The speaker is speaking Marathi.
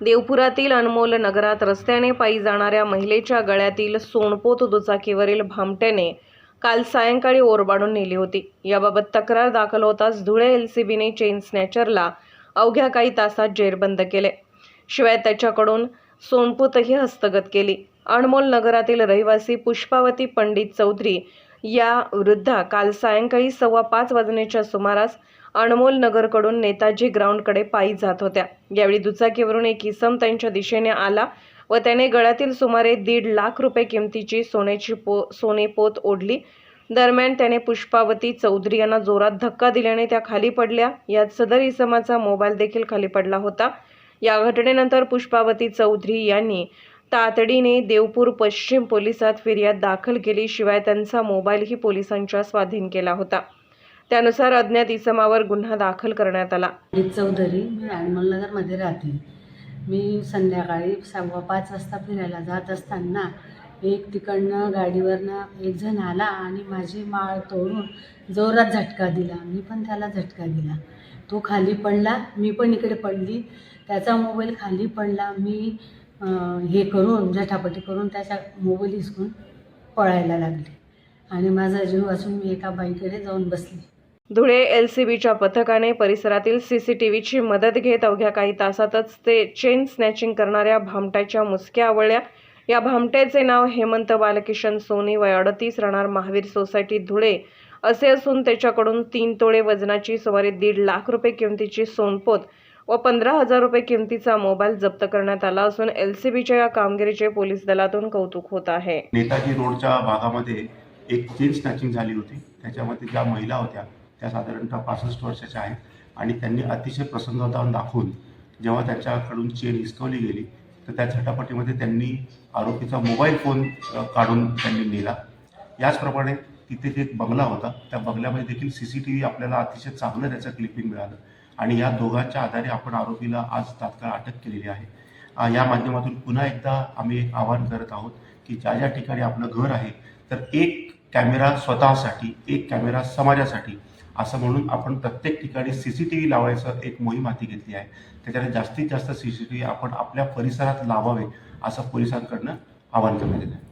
देवपुरातील अनमोल नगरात रस्त्याने पायी जाणाऱ्या महिलेच्या गळ्यातील सोनपोत दुचाकीवरील भामट्याने काल सायंकाळी ओरबाडून नेली होती. याबाबत तक्रार दाखल होताच धुळे एलसीबीने चेन स्नॅचरला अवघ्या काही तासात जेरबंद केले. शिवाय त्याच्याकडून सोनपूतही हस्तगत केली. अनमोल नगरातील रहिवासी पुष्पावती पंडित चौधरी या वृद्धा काल सायंकाळी सव्वा पाच वाजण्याच्या सुमारास अनमोल नगरकडून नेताजी ग्राउंडकडे पायी जात होत्या. यावेळी दुचाकीवरून एक इसम त्यांच्या दिशेने आला व त्याने गळ्यातील सुमारे दीड लाख रुपये किमतीची सोन्याची पो सोने पोत ओढली. दरम्यान त्याने पुष्पावती चौधरी यांना जोरात धक्का दिल्याने त्या खाली पडल्या. यात सदर इसमाचा मोबाईल देखील खाली पडला होता. या घटनेनंतर पुष्पावती चौधरी यांनी तातडीने देवपूर पश्चिम पोलिसात फिर्याद दाखल केली शिवाय त्यांचा मोबाईलही पोलिसांच्या स्वाधीन केला होता. त्यानुसार अज्ञात इसमावर गुन्हा दाखल करण्यात आला. चौधरी मी अनमोलनगरमध्ये राहते. मी संध्याकाळी सव्वा पाच वाजता फिरायला जात असताना एक तिकडनं गाडीवरनं एक जण आला आणि माझी माळ तोडून जोरात झटका दिला. मी पण त्याला झटका दिला. तो खाली पडला. मी पण इकडे पडली. त्याचा मोबाईल खाली पडला. मी हे करून झटापटी करून त्याचा मोबाईल हिसकून पळायला लागले. आणि माझा जीव असून मी एका बाईकडे जाऊन बसली. धुळे एल सी बीच्या पथकाने परिसरातील सी सी टी व्हीची मदत घेत अवघ्या काही तासातच ते चेन स्नॅचिंग करणाऱ्या भामट्याच्या मुसक्या आवळल्या. या भामट्याचे नाव हेमंत बालकिशन सोनी वय अडतीस राहणार महावीर सोसायटी धुळे असे असून त्याच्याकडून तीन तोळे वजनाची सुमारे दीड लाख रुपये किमतीची सोनपोत व पंधरा हजार रुपये किमतीचा मोबाईल जप्त करण्यात आला असून एल सी बीच्या या कामगिरीचे पोलीस दलातून कौतुक होत आहे. नेताजी रोडच्या भागामध्ये एक चेन स्नॅचिंग झाली होती. त्याच्यामध्ये ज्या महिला होत्या त्या साधारणतः पासष्ट वर्षाच्या आहेत. आणि त्यांनी अतिशय प्रसंगावधान दाखवून जेव्हा त्याच्याकडून चेन हिसकवली गेली तर त्या झटापटीमध्ये त्यांनी आरोपीचा मोबाईल फोन काढून त्यांनी नेला. याचप्रमाणे तिथे एक बंगला होता त्या बंगल्यामध्ये देखील सी सी टी व्ही आपल्याला अतिशय चांगलं त्याचं क्लिपिंग मिळालं. आणि या दोघांच्या आधारे आपण आरोपीला आज तात्काळ अटक केलेली आहे. या माध्यमातून पुन्हा एकदा आम्ही एक आवाहन करत आहोत की ज्या ज्या ठिकाणी आपलं घर आहे तर एक कॅमेरा स्वतःसाठी एक कॅमेरा समाजासाठी असं म्हणून आपण प्रत्येक ठिकाणी सी सी टी व्ही लावायचं एक मोहीम हाती घेतली आहे. त्याच्याने जास्तीत जास्त सी सी टी व्ही आपण आपल्या परिसरात लावावे असं पोलिसांकडनं आवाहन करण्यात आहे.